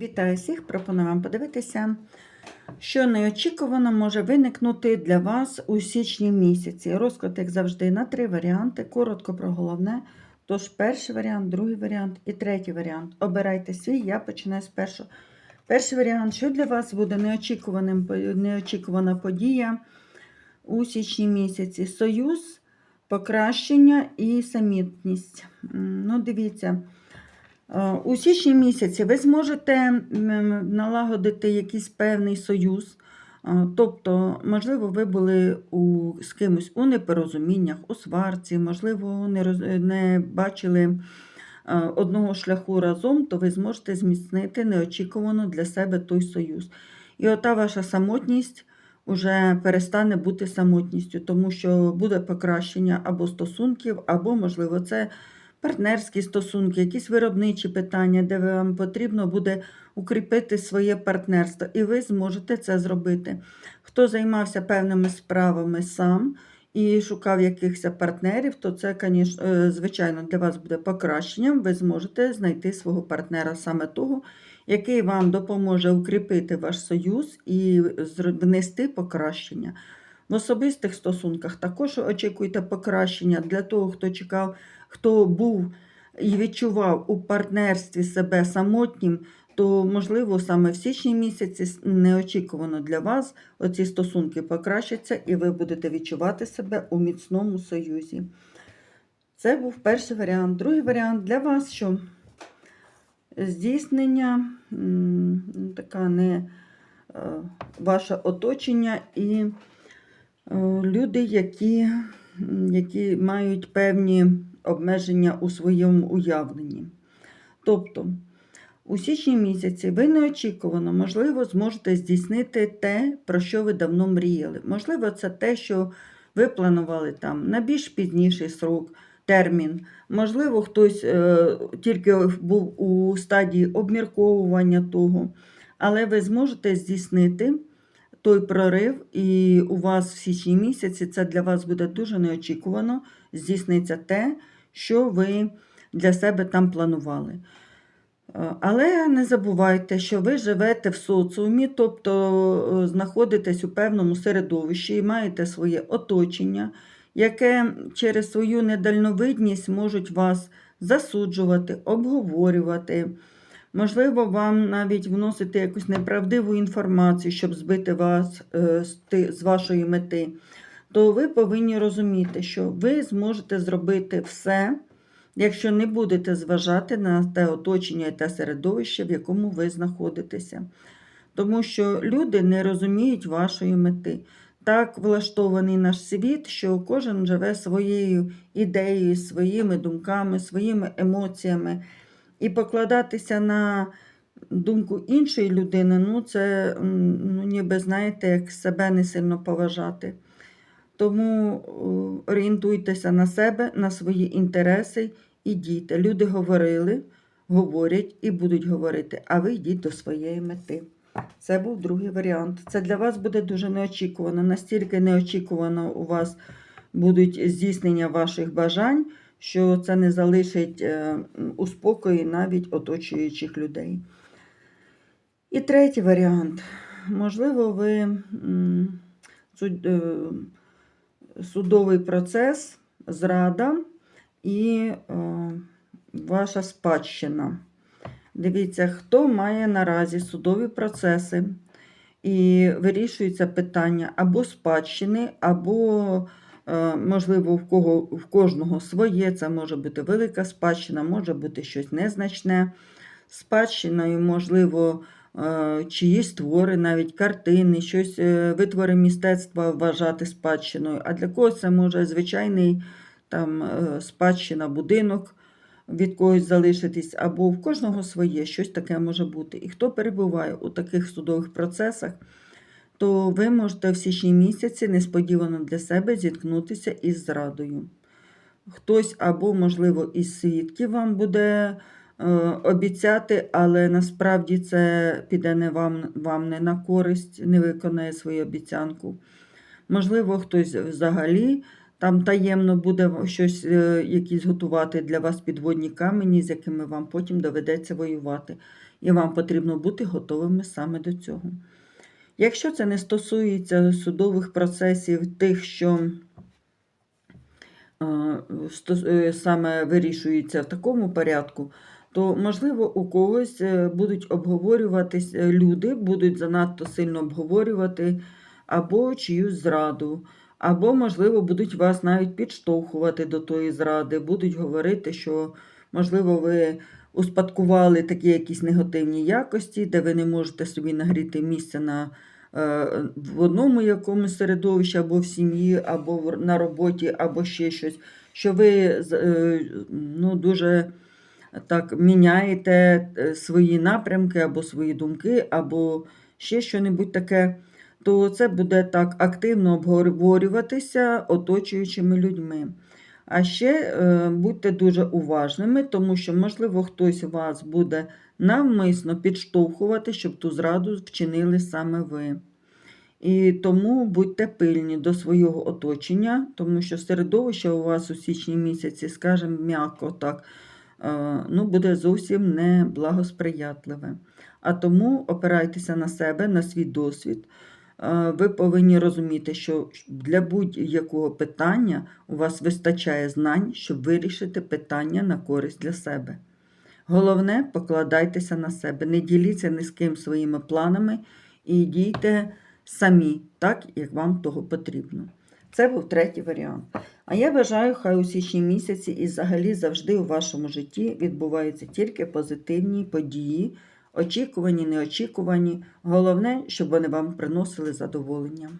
Вітаю всіх! Пропоную вам подивитися, що неочікувано може виникнути для вас у січні місяці. Розклад, як завжди, на три варіанти. Коротко про головне. Тож, перший варіант, другий варіант і третій варіант. Обирайте свій, я починаю з першого. Перший варіант, що для вас буде неочікуваним, неочікувана подія у січні місяці. Союз, покращення і самітність. Ну, дивіться. Е, У січні місяці ви зможете налагодити якийсь певний союз. Е, Тобто, можливо, ви були у, з кимось у непорозуміннях, у сварці, можливо, не, роз, не бачили е, одного шляху разом, то ви зможете зміцнити неочікувано для себе той союз. І ота ваша самотність вже перестане бути самотністю, тому що буде покращення або стосунків, або, можливо, це партнерські стосунки, якісь виробничі питання, де вам потрібно буде укріпити своє партнерство, і ви зможете це зробити. Хто займався певними справами сам і шукав якихось партнерів, то це, е, звичайно, для вас буде покращенням. Ви зможете знайти свого партнера саме того, який вам допоможе укріпити ваш союз і внести покращення. В особистих стосунках також очікуйте покращення для того, хто чекав, хто був і відчував у партнерстві себе самотнім, то, можливо, саме в січні місяці неочікувано для вас оці стосунки покращаться, і ви будете відчувати себе у міцному союзі. Це був перший варіант. Другий варіант для вас, що здійснення, така не е, ваше оточення і люди, які, які мають певні обмеження у своєму уявленні. Тобто, у січні місяці ви неочікувано, можливо, зможете здійснити те, про що ви давно мріяли. Можливо, це те, що ви планували там на більш пізніший срок, термін. Можливо, хтось е, тільки був у стадії обмірковування того, але ви зможете здійснити той прорив, і у вас в січні місяці це для вас буде дуже неочікувано. Здійсниться те, що ви для себе там планували. Е, Але не забувайте, що ви живете в соціумі, тобто е, знаходитесь у певному середовищі і маєте своє оточення, яке через свою недальновидність можуть вас засуджувати, обговорювати. Можливо, вам навіть вносити якусь неправдиву інформацію, щоб збити вас е, з вашої мети. То ви повинні розуміти, що ви зможете зробити все, якщо не будете зважати на те оточення і те середовище, в якому ви знаходитеся. Тому що люди не розуміють вашої мети. Так влаштований наш світ, що кожен живе своєю ідеєю, своїми думками, своїми емоціями. І покладатися на думку іншої людини, ну це ну, ніби, знаєте, як себе не сильно поважати. Тому орієнтуйтеся на себе, на свої інтереси і дійте. Люди говорили, говорять і будуть говорити, а ви йдіть до своєї мети. Це був другий варіант. Це для вас буде дуже неочікувано. Настільки неочікувано у вас будуть здійснення ваших бажань, що це не залишить е, у спокої навіть оточуючих людей. І третій варіант. Можливо, ви е, судовий процес, зрада і е, ваша спадщина. Дивіться, хто має наразі судові процеси і вирішується питання або спадщини, або, можливо, в, кого, в кожного своє. Це може бути велика спадщина, може бути щось незначне. Спадщиною, можливо, е, чиїсь твори, навіть картини, щось е, витвори мистецтва вважати спадщиною. А для когось це може звичайний там, е, спадщина, будинок від когось залишитись, або в кожного своє, щось таке може бути. І хто перебуває у таких судових процесах, то ви можете в січні місяці несподівано для себе зіткнутися із зрадою. Хтось або, можливо, із свідків вам буде е, обіцяти, але насправді це піде не вам, вам не на користь, не виконає свою обіцянку. Можливо, хтось взагалі там таємно буде щось, е, якісь готувати для вас підводні камені, з якими вам потім доведеться воювати. і вам потрібно бути готовими саме до цього. Якщо це не стосується судових процесів, тих, що е, е, саме вирішується в такому порядку, то, можливо, у когось е, будуть обговорюватись е, люди, будуть занадто сильно обговорювати або чиюсь зраду, або, можливо, будуть вас навіть підштовхувати до тої зради, будуть говорити, що, можливо, ви успадкували такі якісь негативні якості, де ви не можете собі нагріти місце на, в одному якомусь середовищі, або в сім'ї, або на роботі, або ще щось, що ви е, ну, дуже так міняєте е, свої напрямки, або свої думки, або ще що-небудь таке, то це буде так активно обговорюватися оточуючими людьми. А ще е, будьте дуже уважними, тому що, можливо, хтось вас буде навмисно підштовхувати, щоб ту зраду вчинили саме ви. І тому будьте пильні до свого оточення, тому що середовище у вас у січні місяці, скажімо, м'яко так, е, ну, буде зовсім не благосприятливе. А тому опирайтеся на себе, на свій досвід. Е, Ви повинні розуміти, що для будь-якого питання у вас вистачає знань, щоб вирішити питання на користь для себе. Головне, покладайтеся на себе, не діліться ні з ким своїми планами і дійте самі, так, як вам того потрібно. Це був третій варіант. А я бажаю, хай у січні місяці і взагалі завжди у вашому житті відбуваються тільки позитивні події, очікувані, неочікувані. Головне, щоб вони вам приносили задоволення.